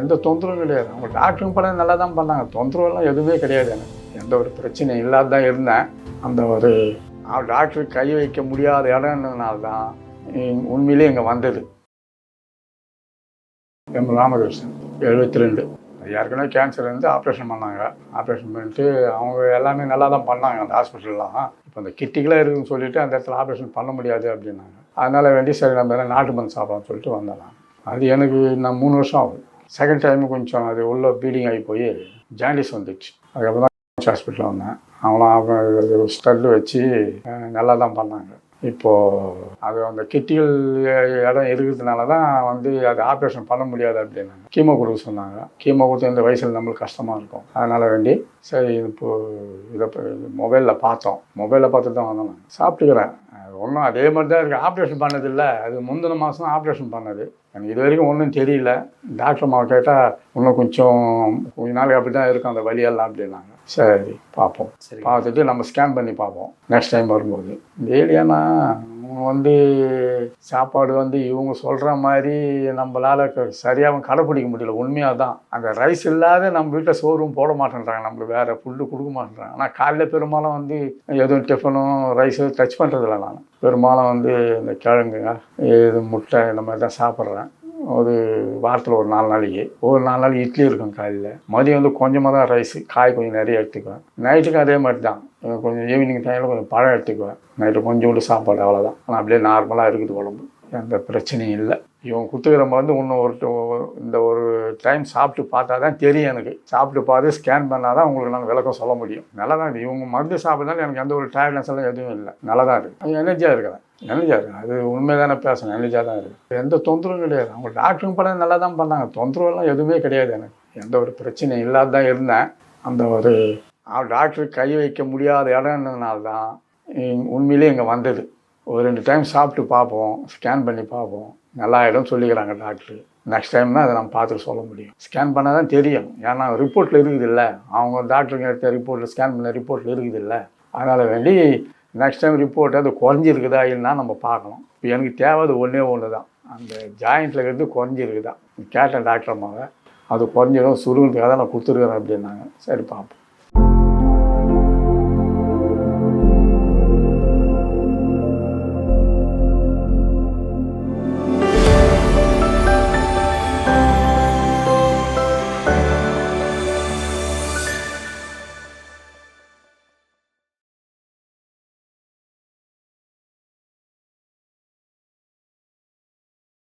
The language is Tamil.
எந்த தொந்தரவும் கிடையாது. அவங்க டாக்டரும் பண்ண நல்லா தான் பண்ணாங்க. தொந்தரவெல்லாம் எதுவுமே கிடையாது எனக்கு. எந்த ஒரு பிரச்சனையும் இல்லாத தான் இருந்தேன். அந்த ஒரு டாக்டர் கை வைக்க முடியாத இடம்ன்றதுனால தான் உண்மையிலே உண்மையிலேயே இங்கே வந்தது. எம். ராமகிருஷ்ணன் எழுபத்தி ரெண்டு ஏற்கனவே கேன்சர் இருந்து ஆப்ரேஷன் பண்ணாங்க. ஆப்ரேஷன் பண்ணிட்டு அவங்க எல்லாமே நல்லா தான் பண்ணாங்க. அந்த ஹாஸ்பிட்டல்லாம் இப்போ அந்த கிட்டிகளாக இருக்குதுன்னு சொல்லிட்டு அந்த இடத்துல ஆப்ரேஷன் பண்ண முடியாது அப்படின்னாங்க. அதனால் வேண்டி சரி நம்ம நாட்டு மருந்து சாப்பிடலாம்னு சொல்லிட்டு வந்தேன் அது எனக்கு நான் மூணு வருஷம் ஆகுது. செகண்ட் டைம் கொஞ்சம் அது உள்ள ப்ளீடிங் ஆகி போய் ஜாண்டிஸ் வந்துடுச்சு அதுக்கப்புறம் தான் ஹாஸ்பிட்டலில் வந்தேன். அவங்களாம் அவங்க ஸ்டட்டு வச்சு நல்லா தான் பண்ணாங்க. இப்போது அது அந்த கிட்டிகள் இடம் இருக்கிறதுனால தான் வந்து அது ஆப்ரேஷன் பண்ண முடியாது அப்படின்னாங்க கீமோ கொடுக்க சொன்னாங்க. கீமோ கொடுத்து இந்த வயசில் நம்மளுக்கு கஷ்டமாக இருக்கும். அதனால் வேண்டி சரி இப்போ இதை மொபைலில் பார்த்தோம். மொபைலில் பார்த்துட்டு தான் வந்தோம் நாங்கள் சாப்பிட்டுக்கிறேன். ஒன்றும் அதே மாதிரி தான் இருக்குது ஆப்ரேஷன் பண்ணதில்ல அது முந்தின மாதம் ஆப்ரேஷன் பண்ணது. எனக்கு இது வரைக்கும் ஒன்றும் தெரியல. டாக்டர் அம்மாவை கேட்டால் இன்னும் கொஞ்சம் கொஞ்ச நாளைக்கு அப்படி தான் இருக்கும் அந்த வழியெல்லாம் அப்படின்னாங்க. சரி பார்ப்போம். சரி. பார்த்துட்டு நம்ம ஸ்கேன் பண்ணி பார்ப்போம். நெக்ஸ்ட் டைம் வரும்போது. அவங்க வந்து சாப்பாடு வந்து இவங்க சொல்கிற மாதிரி நம்மளால் சரியாக கடைப்பிடிக்க முடியல. உண்மையாக தான் அந்த ரைஸ் இல்லாத நம்ம வீட்டில் சோறும் போட மாட்டேன்றாங்க. நம்மளுக்கு வேறு ஃபுட்டு கொடுக்க மாட்டேறாங்க ஆனால் காலைல பெரும்பாலும் வந்து எதுவும் டிஃபனும் ரைஸும் டச் பண்ணுறதில்ல நான். பெரும்பாலும் வந்து இந்த கிழங்குங்க இது முட்டை இந்த மாதிரி தான் சாப்பிட்றேன். ஒரு வாரத்தில் ஒரு நாலு நாளைக்கு. ஒரு நாலு நாளைக்கு இட்லி இருக்கும் காலையில். மதியம் வந்து கொஞ்சமாக தான் ரைஸு காய் கொஞ்சம் நிறைய எடுத்துக்குவேன். நைட்டுக்கும் அதே மாதிரி தான் கொஞ்சம் ஈவினிங் டைமில் கொஞ்சம் பழம் எடுத்துக்குவேன். நைட்டு கொஞ்சோண்டு சாப்பாடு அவ்வளோதான் ஆனால் அப்படியே நார்மலாக இருக்குது உடம்பு. எந்த பிரச்சனையும் இல்லை. இவங்க குத்துக்கிற மருந்து இன்னும் ஒரு இந்த ஒரு டைம் சாப்பிட்டு பார்த்தா தான் தெரியும் எனக்கு. சாப்பிட்டு பார்த்து ஸ்கேன் பண்ணால் தான் உங்களுக்கு நான் விளக்கம் சொல்ல முடியும். நல்லா தான் இருக்குது இவங்க மருந்து சாப்பிட்றதால எனக்கு எந்த ஒரு டயர்ட்னஸ் எல்லாம் எதுவும் இல்லை. நல்லா தான் இருக்குது அது எனர்ஜியாக இருக்கிறேன் எனர்ஜியாக இருக்குது அது உண்மைதானே பேசணும் எனர்ஜியாக தான் இருக்குது எந்த தொந்தரவும் கிடையாது. அவங்க டாக்டரும் படம் நல்லா தான் பண்ணாங்க. தொந்தரவெல்லாம் எதுவுமே கிடையாது எனக்கு. எந்த ஒரு பிரச்சனையும் இல்லாத தான் இருந்தேன். அந்த ஒரு டாக்டருக்கு கை வைக்க முடியாத இடம்ன்றதுனால தான் உண்மையிலேயே இங்கே வந்தது. ஒரு ரெண்டு டைம் சாப்பிட்டு பார்ப்போம். ஸ்கேன் பண்ணி பார்ப்போம். நல்லா ஆகிடும் சொல்லிக்கிறாங்க டாக்டர். நெக்ஸ்ட் டைம் தான் அதை நம்ம பார்த்து சொல்ல முடியும். ஸ்கேன் பண்ணால் தான் தெரியும். ஏன்னா ரிப்போர்ட்டில் இருக்குது இல்லை. அவங்க டாக்டருங்க எடுத்த ரிப்போர்ட்டில் ஸ்கேன் பண்ண ரிப்போர்ட்டில் இருக்குது இல்லை. அதனால் வேண்டி நெக்ஸ்ட் டைம் ரிப்போர்ட் அது குறைஞ்சிருக்குதா இல்லைன்னா நம்ம பார்க்கணும். இப்போ எனக்கு தேவை அது ஒன்றே ஒன்று தான். அந்த ஜாயிண்ட்டில் இருக்கிறது குறைஞ்சிருக்குதா? கேட்டேன் டாக்டர் அம்மாவை. அது குறைஞ்சிடும் சுருங்கிறதுக்காக தான் நான் கொடுத்துருக்குறேன் அப்படின்னாங்க. சரி பார்ப்போம்.